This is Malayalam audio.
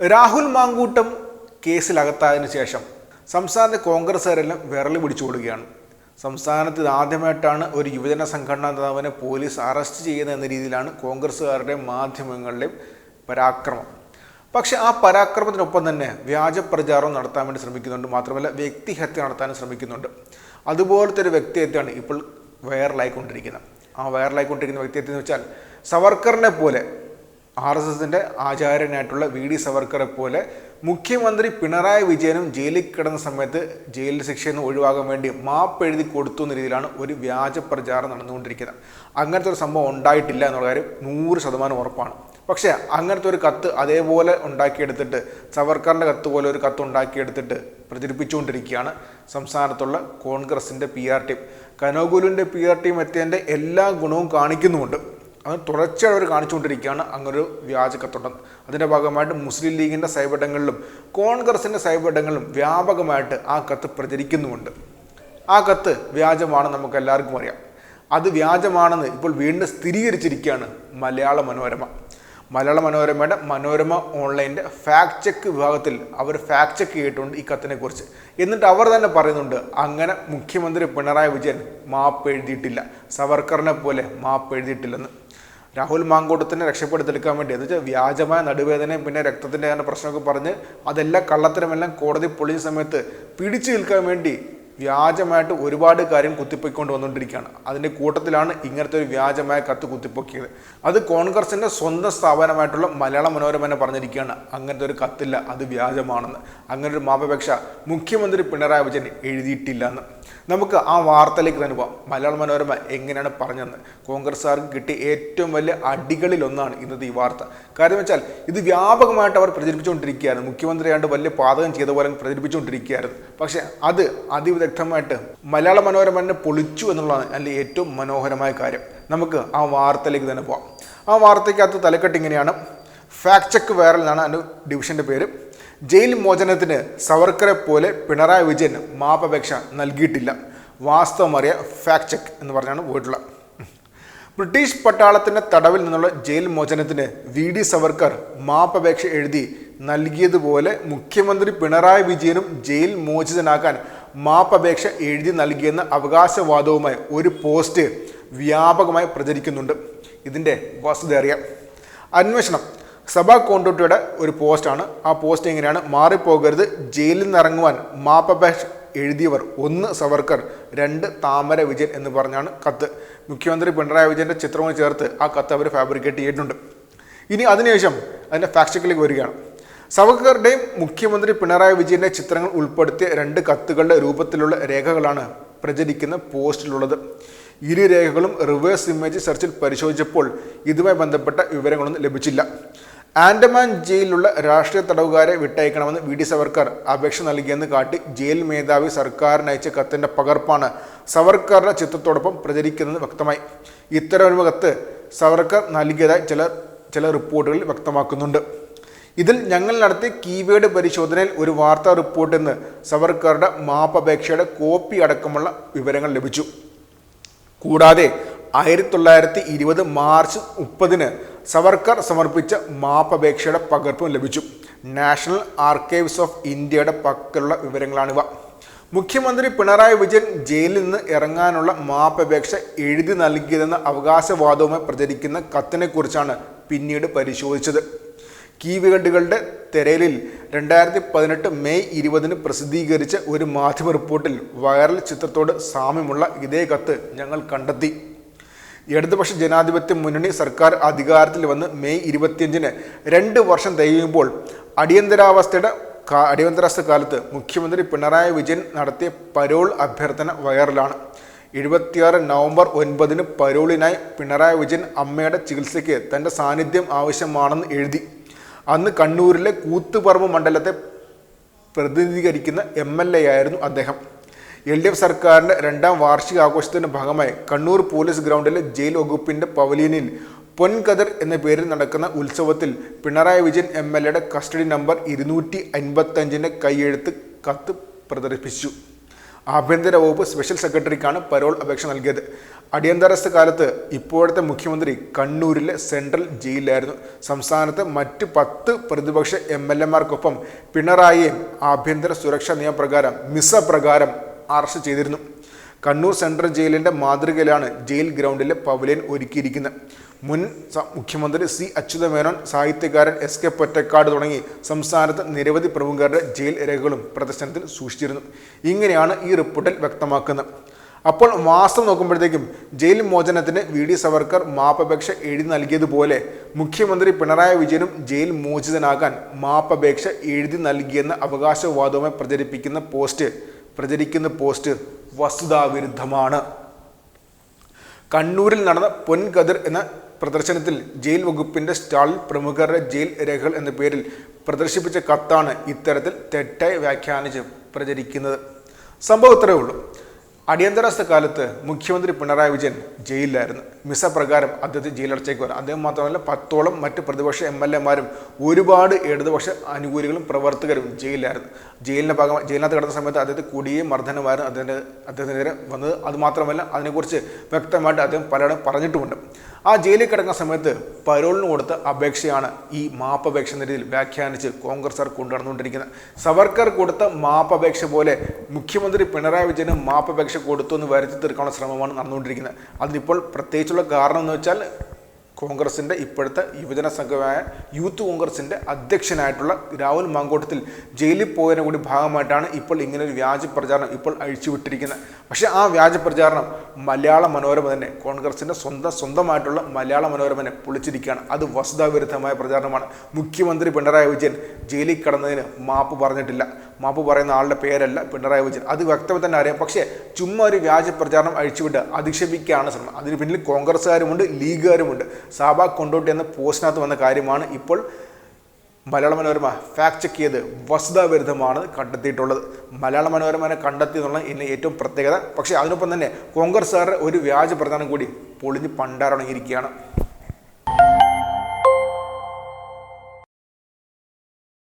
രാഹുൽ മാങ്കൂട്ടം കേസിലകത്തായതിനു ശേഷം സംസ്ഥാനത്തെ കോൺഗ്രസ്സുകാരെല്ലാം വിരളി പിടിച്ചു കൊടുക്കുകയാണ് സംസ്ഥാനത്ത് ഇതാദ്യമായിട്ടാണ് ഒരു യുവജന സംഘടനാ നേതാവിനെ പോലീസ് അറസ്റ്റ് ചെയ്യുന്ന എന്ന രീതിയിലാണ് കോൺഗ്രസ്സുകാരുടെയും മാധ്യമങ്ങളുടെയും പരാക്രമം. പക്ഷെ ആ പരാക്രമത്തിനൊപ്പം തന്നെ വ്യാജ പ്രചാരണം നടത്താൻ വേണ്ടി ശ്രമിക്കുന്നുണ്ട്. മാത്രമല്ല വ്യക്തിഹത്യ നടത്താനും ശ്രമിക്കുന്നുണ്ട്. അതുപോലത്തെ ഒരു വ്യക്തിഹത്യയാണ് ഇപ്പോൾ വൈറലായിക്കൊണ്ടിരിക്കുന്നത്. ആ വൈറലായിക്കൊണ്ടിരിക്കുന്ന വ്യക്തിഹത്യ എന്ന് വെച്ചാൽ സവർക്കറിനെ പോലെ ആർ എസ് എസിന്റെ ആചാര്യനായിട്ടുള്ള വി ഡി സവർക്കറെ പോലെ മുഖ്യമന്ത്രി പിണറായി വിജയനും ജയിലിൽ കിടന്ന സമയത്ത് ജയിൽ ശിക്ഷയിൽ നിന്ന് ഒഴിവാകാൻ വേണ്ടി മാപ്പ് എഴുതി കൊടുത്തു എന്ന രീതിയിലാണ് ഒരു വ്യാജ പ്രചാരണം നടന്നുകൊണ്ടിരിക്കുന്നത്. അങ്ങനത്തെ ഒരു സംഭവം ഉണ്ടായിട്ടില്ല എന്നുള്ള കാര്യം നൂറ് ശതമാനം ഉറപ്പാണ്. പക്ഷേ അങ്ങനത്തെ ഒരു കത്ത് അതേപോലെ ഉണ്ടാക്കിയെടുത്തിട്ട് സവർക്കറിന്റെ കത്ത് പോലെ ഒരു കത്ത് ഉണ്ടാക്കിയെടുത്തിട്ട് പ്രചരിപ്പിച്ചുകൊണ്ടിരിക്കുകയാണ് സംസ്ഥാനത്തുള്ള കോൺഗ്രസിന്റെ പി ആർ ടീം. കനോഗുലുവിന്റെ പി ആർ ടീം എത്തിയതിന്റെ എല്ലാ ഗുണവും കാണിക്കുന്നുമുണ്ട്. അത് തുടർച്ചയായി അവർ കാണിച്ചുകൊണ്ടിരിക്കുകയാണ് അങ്ങനൊരു വ്യാജ കത്തുണ്ടെന്ന് അതിന്റെ ഭാഗമായിട്ട് മുസ്ലിം ലീഗിന്റെ സൈബിടങ്ങളിലും കോൺഗ്രസിന്റെ സൈബിടങ്ങളിലും വ്യാപകമായിട്ട് ആ കത്ത് പ്രചരിക്കുന്നുമുണ്ട്. ആ കത്ത് വ്യാജമാണെന്ന് നമുക്ക് എല്ലാവർക്കും അറിയാം. അത് വ്യാജമാണെന്ന് ഇപ്പോൾ വീണ്ടും സ്ഥിരീകരിച്ചിരിക്കുകയാണ് മലയാള മനോരമ. മലയാള മനോരമയുടെ മനോരമ ഓൺലൈന്റെ ഫാക്ട് ചെക്ക് വിഭാഗത്തിൽ അവർ ഫാക്ട് ചെക്ക് ചെയ്തിട്ടുണ്ട് ഈ കത്തിനെക്കുറിച്ച്. എന്നിട്ട് അവർ തന്നെ പറയുന്നുണ്ട് അങ്ങനെ മുഖ്യമന്ത്രി പിണറായി വിജയൻ മാപ്പ് എഴുതിയിട്ടില്ല. സവർക്കറിനെ പോലെ മാപ്പ് എഴുതിയിട്ടില്ലെന്ന്. രാഹുൽ മാങ്കൂട്ടത്തിനെ രക്ഷപ്പെടുത്തിയെടുക്കാൻ വേണ്ടി. എന്ന് വെച്ചാൽ വ്യാജമായ നടുവേദനയും പിന്നെ രക്തത്തിന്റെ അങ്ങനെ പ്രശ്നമൊക്കെ പറഞ്ഞ് അതെല്ലാം കള്ളത്തരമെല്ലാം കോടതി പൊളിഞ്ഞ സമയത്ത് പിടിച്ചു നിൽക്കാൻ വേണ്ടി വ്യാജമായിട്ട് ഒരുപാട് കാര്യം കുത്തിപ്പൊയ്ക്കൊണ്ട് വന്നുകൊണ്ടിരിക്കുകയാണ്. അതിന്റെ കൂട്ടത്തിലാണ് ഇങ്ങനത്തെ ഒരു വ്യാജമായ കത്ത് കുത്തിപ്പൊക്കിയത്. അത് കോൺഗ്രസിന്റെ സ്വന്തം സ്ഥാപനമായിട്ടുള്ള മലയാള മനോരമ തന്നെ പറഞ്ഞിരിക്കുകയാണ്. അങ്ങനത്തെ ഒരു കത്തില്ല അത് വ്യാജമാണെന്ന്. അങ്ങനെ ഒരു മാപപേക്ഷ മുഖ്യമന്ത്രി പിണറായി വിജയൻ എഴുതിയിട്ടില്ല എന്ന്. നമുക്ക് ആ വാർത്തയിലേക്ക് തന്നെ പോവാം. മലയാള മനോരമ എങ്ങനെയാണ് പറഞ്ഞതെന്ന്. കോൺഗ്രസ്സുകാർക്ക് കിട്ടിയ ഏറ്റവും വലിയ അടികളിലൊന്നാണ് ഇന്നത്തെ ഈ വാർത്ത. കാര്യം വെച്ചാൽ ഇത് വ്യാപകമായിട്ട് അവർ പ്രചരിപ്പിച്ചുകൊണ്ടിരിക്കുകയായിരുന്നു. മുഖ്യമന്ത്രിയാണ്ട് വലിയ പാതകം ചെയ്ത പോലെ പ്രചരിപ്പിച്ചുകൊണ്ടിരിക്കുകയായിരുന്നു. പക്ഷേ അത് അതിവിദഗ്ധമായിട്ട് മലയാള മനോരമനെ പൊളിച്ചു എന്നുള്ളതാണ് അതിന്റെ ഏറ്റവും മനോഹരമായ കാര്യം. നമുക്ക് ആ വാർത്തയിലേക്ക് തന്നെ പോവാം. ആ വാർത്തയ്ക്കകത്ത് തലക്കെട്ട് ഇങ്ങനെയാണ്. ഫാക്ട് ചെക്ക് വൈറൽ എന്നാണ് അതിന്റെ ഡിവിഷന്റെ പേര്. ജയിൽ മോചനത്തിന് സവർക്കറെ പോലെ പിണറായി വിജയൻ മാപ്പപേക്ഷ നൽകിയിട്ടില്ല. വാസ്തവമറിയ ഫാക്ട് ചെക്ക് എന്ന് പറഞ്ഞാണ് പോയിട്ടുള്ളത്. ബ്രിട്ടീഷ് പട്ടാളത്തിന്റെ തടവിൽ നിന്നുള്ള ജയിൽ മോചനത്തിന് വി ഡി സവർക്കർ മാപ്പപേക്ഷ എഴുതി നൽകിയതുപോലെ മുഖ്യമന്ത്രി പിണറായി വിജയനും ജയിൽ മോചിതനാക്കാൻ മാപ്പപേക്ഷ എഴുതി നൽകിയെന്ന അവകാശവാദവുമായി ഒരു പോസ്റ്റ് വ്യാപകമായി പ്രചരിക്കുന്നുണ്ട്. ഇതിന്റെ വസ്തുത അറിയാം. അന്വേഷണം. സഭാ കോണ്ടോട്ടിയുടെ ഒരു പോസ്റ്റാണ്. ആ പോസ്റ്റ് എങ്ങനെയാണ്? മാറിപ്പോകരുത് ജയിലിൽ നിന്ന് ഇറങ്ങുവാൻ മാപ്പപേക്ഷ എഴുതിയവർ ഒന്ന് സവർക്കർ രണ്ട് താമര വിജയൻ എന്ന് പറഞ്ഞാണ് കത്ത്. മുഖ്യമന്ത്രി പിണറായി വിജയന്റെ ചിത്രവും ചേർത്ത് ആ കത്ത് അവർ ഫാബ്രിക്കേറ്റ് ചെയ്തിട്ടുണ്ട്. ഇനി അതിനുശേഷം അതിന്റെ ഫാക്ചക്കിലേക്ക് വരികയാണ്. സവർക്കറുടെയും മുഖ്യമന്ത്രി പിണറായി വിജയന്റെ ചിത്രങ്ങൾ ഉൾപ്പെടുത്തിയ രണ്ട് കത്തുകളുടെ രൂപത്തിലുള്ള രേഖകളാണ് പ്രചരിക്കുന്ന പോസ്റ്റിലുള്ളത്. ഇരു രേഖകളും റിവേഴ്സ് ഇമേജ് സെർച്ചിൽ പരിശോധിച്ചപ്പോൾ ഇതുമായി ബന്ധപ്പെട്ട വിവരങ്ങളൊന്നും ലഭിച്ചില്ല. ആൻഡമാൻ ജയിലിലുള്ള രാഷ്ട്രീയ തടവുകാരെ വിട്ടയക്കണമെന്ന് വി ഡി സവർക്കർ അപേക്ഷ നൽകിയെന്ന് കാട്ടി ജയിൽ മേധാവി സർക്കാരിന് അയച്ച കത്തിന്റെ പകർപ്പാണ് സവർക്കറുടെ ചിത്രത്തോടൊപ്പം പ്രചരിക്കുന്നത് വ്യക്തമായി. ഇത്തരമൊരു കത്ത് സവർക്കർ നൽകിയതായി ചില ചില റിപ്പോർട്ടുകളിൽ വ്യക്തമാക്കുന്നുണ്ട്. ഇതിൽ ഞങ്ങൾ നടത്തിയ കീവേഡ് പരിശോധനയിൽ ഒരു വാർത്താ റിപ്പോർട്ടിൽ നിന്ന് സവർക്കറുടെ മാപ്പപേക്ഷയുടെ കോപ്പി അടക്കമുള്ള വിവരങ്ങൾ ലഭിച്ചു. കൂടാതെ ആയിരത്തി തൊള്ളായിരത്തി ഇരുപത് മാർച്ച് മുപ്പതിന് സവർക്കർ സമർപ്പിച്ച മാപ്പപേക്ഷയുടെ പകർപ്പും ലഭിച്ചു. നാഷണൽ ആർക്കൈവ്സ് ഓഫ് ഇന്ത്യയുടെ പക്കലുള്ള വിവരങ്ങളാണിവ. മുഖ്യമന്ത്രി പിണറായി വിജയൻ ജയിലിൽ നിന്ന് ഇറങ്ങാനുള്ള മാപ്പപേക്ഷ എഴുതി നൽകിയതെന്ന അവകാശവാദവുമായി പ്രചരിക്കുന്ന കത്തിനെക്കുറിച്ചാണ് പിന്നീട് പരിശോധിച്ചത്. കീവേഡുകളുടെ തെരയലിൽ രണ്ടായിരത്തി പതിനെട്ട് മെയ് ഇരുപതിന് പ്രസിദ്ധീകരിച്ച ഒരു മാധ്യമ റിപ്പോർട്ടിൽ വൈറൽ ചിത്രത്തോട് സാമ്യമുള്ള ഇതേ കത്ത് ഞങ്ങൾ കണ്ടെത്തി. ഇടതുപക്ഷ ജനാധിപത്യ മുന്നണി സർക്കാർ അധികാരത്തിൽ വന്ന് മെയ് ഇരുപത്തിയഞ്ചിന് രണ്ട് വർഷം തികയുമ്പോൾ അടിയന്തരാവസ്ഥയുടെ അടിയന്തരാവസ്ഥ കാലത്ത് മുഖ്യമന്ത്രി പിണറായി വിജയൻ നടത്തിയ പരോൾ അഭ്യർത്ഥന വൈറലാണ്. എഴുപത്തിയാറ് നവംബർ ഒൻപതിന് പരോളിനായി പിണറായി വിജയൻ അമ്മയുടെ ചികിത്സയ്ക്ക് തന്റെ സാന്നിധ്യം ആവശ്യമാണെന്ന് എഴുതി. അന്ന് കണ്ണൂരിലെ കൂത്തുപറമ്പ് മണ്ഡലത്തെ പ്രതിനിധീകരിക്കുന്ന എം എൽ എ ആയിരുന്നു അദ്ദേഹം. എൽ ഡി എഫ് സർക്കാരിന്റെ രണ്ടാം വാർഷിക ആഘോഷത്തിന്റെ ഭാഗമായി കണ്ണൂർ പോലീസ് ഗ്രൗണ്ടിലെ ജയിൽ വകുപ്പിന്റെ പവലിയനിൽ പൊൻകതിർ എന്ന പേരിൽ നടക്കുന്ന ഉത്സവത്തിൽ പിണറായി വിജയൻ എം എൽ എയുടെ കസ്റ്റഡി നമ്പർ ഇരുന്നൂറ്റി അൻപത്തഞ്ചിന്റെ കൈയെഴുത്ത് കത്ത് പ്രദർശിപ്പിച്ചു. ആഭ്യന്തര വകുപ്പ് സ്പെഷ്യൽ സെക്രട്ടറിക്കാണ് പരോൾ അപേക്ഷ നൽകിയത്. അടിയന്തരാവസ്ഥ കാലത്ത് ഇപ്പോഴത്തെ മുഖ്യമന്ത്രി കണ്ണൂരിലെ സെൻട്രൽ ജയിലിലായിരുന്നു. സംസ്ഥാനത്ത് മറ്റ് പത്ത് പ്രതിപക്ഷ എം എൽ എമാർക്കൊപ്പം പിണറായിയെ ആഭ്യന്തര സുരക്ഷാ നിയമപ്രകാരം മിസ പ്രകാരം അറസ്റ്റ് ചെയ്തിരുന്നു. കണ്ണൂർ സെൻട്രൽ ജയിലിന്റെ മാതൃകയിലാണ് ജയിൽ ഗ്രൗണ്ടിലെ പവലിയൻ ഒരുക്കിയിരിക്കുന്നത്. മുൻ മുഖ്യമന്ത്രി സി അച്യുതമേനോൻ സാഹിത്യകാരൻ എസ് കെ പൊറ്റക്കാട് തുടങ്ങി സംസ്ഥാനത്ത് നിരവധി പ്രമുഖരുടെ ജയിൽ രേഖകളും പ്രദർശനത്തിൽ സൂക്ഷിച്ചിരുന്നു. ഇങ്ങനെയാണ് ഈ റിപ്പോർട്ടിൽ വ്യക്തമാക്കുന്നത്. അപ്പോൾ മാസം നോക്കുമ്പോഴത്തേക്കും ജയിൽ മോചനത്തിന് വി ഡി സവർക്കർ മാപ്പപേക്ഷ എഴുതി നൽകിയതുപോലെ മുഖ്യമന്ത്രി പിണറായി വിജയനും ജയിൽ മോചിതനാകാൻ മാപ്പപേക്ഷ എഴുതി നൽകിയെന്ന അവകാശവാദവുമായി പ്രചരിപ്പിക്കുന്ന പോസ്റ്റ് പ്രചരിക്കുന്ന പോസ്റ്റ് വസ്തുതാവിരുദ്ധമാണ്. കണ്ണൂരിൽ നടന്ന പൊൻകതിർ എന്ന പ്രദർശനത്തിൽ ജയിൽ വകുപ്പിന്റെ സ്റ്റാളിൽ പ്രമുഖരുടെ ജയിൽ രേഖകൾ എന്ന പേരിൽ പ്രദർശിപ്പിച്ച കത്താണ് ഇത്തരത്തിൽ തെറ്റായി വ്യാഖ്യാനിച്ച് പ്രചരിക്കുന്നത്. സംഭവം ഇത്രയേ ഉള്ളൂ. അടിയന്തരാവസ്ഥ കാലത്ത് മുഖ്യമന്ത്രി പിണറായി വിജയൻ ജയിലിലായിരുന്നു. മിസ പ്രകാരം അദ്ദേഹത്തെ ജയിലടച്ചേക്ക് വരാം. അദ്ദേഹം മാത്രമല്ല പത്തോളം മറ്റ് പ്രതിപക്ഷ എം എൽ എമാരും ഒരുപാട് ഇടതുപക്ഷ അനുകൂലികളും പ്രവർത്തകരും ജയിലിലായിരുന്നു. ജയിലിന്റെ ഭാഗമായി ജയിലിനകത്ത് കിടന്ന സമയത്ത് അദ്ദേഹത്തെ കുടിയും മർദ്ദനമായിരുന്നു അദ്ദേഹത്തിന് അദ്ദേഹത്തിനെതിരെ വന്നത്. അതുമാത്രമല്ല അതിനെക്കുറിച്ച് വ്യക്തമായിട്ട് അദ്ദേഹം പലയിടം പറഞ്ഞിട്ടുമുണ്ട്. ആ ജയിലിൽ കിടക്കുന്ന സമയത്ത് പരോളിന് കൊടുത്ത അപേക്ഷയാണ് ഈ മാപ്പപേക്ഷ എന്ന രീതിയിൽ വ്യാഖ്യാനിച്ച് കോൺഗ്രസ്സുകാർ കൊണ്ടുനടന്നുകൊണ്ടിരിക്കുന്നത്. സവർക്കർ കൊടുത്ത മാപ്പപേക്ഷ പോലെ മുഖ്യമന്ത്രി പിണറായി വിജയന് മാപ്പപേക്ഷ കൊടുത്തു എന്ന് വരുത്തി തീർക്കാനുള്ള ശ്രമമാണ് നടന്നുകൊണ്ടിരിക്കുന്നത്. അതിനിപ്പോൾ പ്രത്യേകിച്ചുള്ള കാരണം എന്ന് വെച്ചാൽ കോൺഗ്രസിന്റെ ഇപ്പോഴത്തെ യുവജന സംഘമായ യൂത്ത് കോൺഗ്രസിന്റെ അധ്യക്ഷനായിട്ടുള്ള രാഹുൽ മാങ്കോട്ടത്തിൽ ജയിലിൽ പോയതിനെ കൂടി ഭാഗമായിട്ടാണ് ഇപ്പോൾ ഇങ്ങനെ ഒരു വ്യാജ പ്രചാരണം ഇപ്പോൾ അഴിച്ചുവിട്ടിരിക്കുന്നത്. പക്ഷേ ആ വ്യാജ പ്രചാരണം മലയാള മനോരമ തന്നെ കോൺഗ്രസിന്റെ സ്വന്തം സ്വന്തമായിട്ടുള്ള മലയാള മനോരമനെ പൊളിച്ചിരിക്കുകയാണ്. അത് വസ്തുതാവിരുദ്ധമായ പ്രചാരണമാണ്. മുഖ്യമന്ത്രി പിണറായി വിജയൻ ജയിലിൽ കടന്നതിന് മാപ്പ് പറഞ്ഞിട്ടില്ല. മാപ്പ് പറയുന്ന ആളുടെ പേരല്ല പിണറായി വിജയൻ. അത് വ്യക്തമായി തന്നെ അറിയാം. പക്ഷേ ചുമ്മാ ഒരു വ്യാജ പ്രചാരണം അഴിച്ചുവിട്ട് അധിക്ഷേപിക്കുകയാണ് ശ്രമം. അതിന് പിന്നിൽ കോൺഗ്രസ്സുകാരുമുണ്ട് ലീഗുകാരുമുണ്ട്. സാബ കൊണ്ടോട്ടി എന്ന പോസ്റ്റിനകത്ത് വന്ന കാര്യമാണ് ഇപ്പോൾ മലയാള മനോരമ ഫാക്ട് ചെക്ക് ചെയ്ത് വസ്തുതാവിരുദ്ധമാണ് കണ്ടെത്തിയിട്ടുള്ളത്. മലയാള മനോരമനെ കണ്ടെത്തി എന്നുള്ള ഇന്ന് ഏറ്റവും പ്രത്യേകത. പക്ഷേ അതിനൊപ്പം തന്നെ കോൺഗ്രസ്സുകാരുടെ ഒരു വ്യാജ പ്രധാനം കൂടി പൊളിഞ്ഞ് പണ്ടാറടങ്ങിയിരിക്കുകയാണ്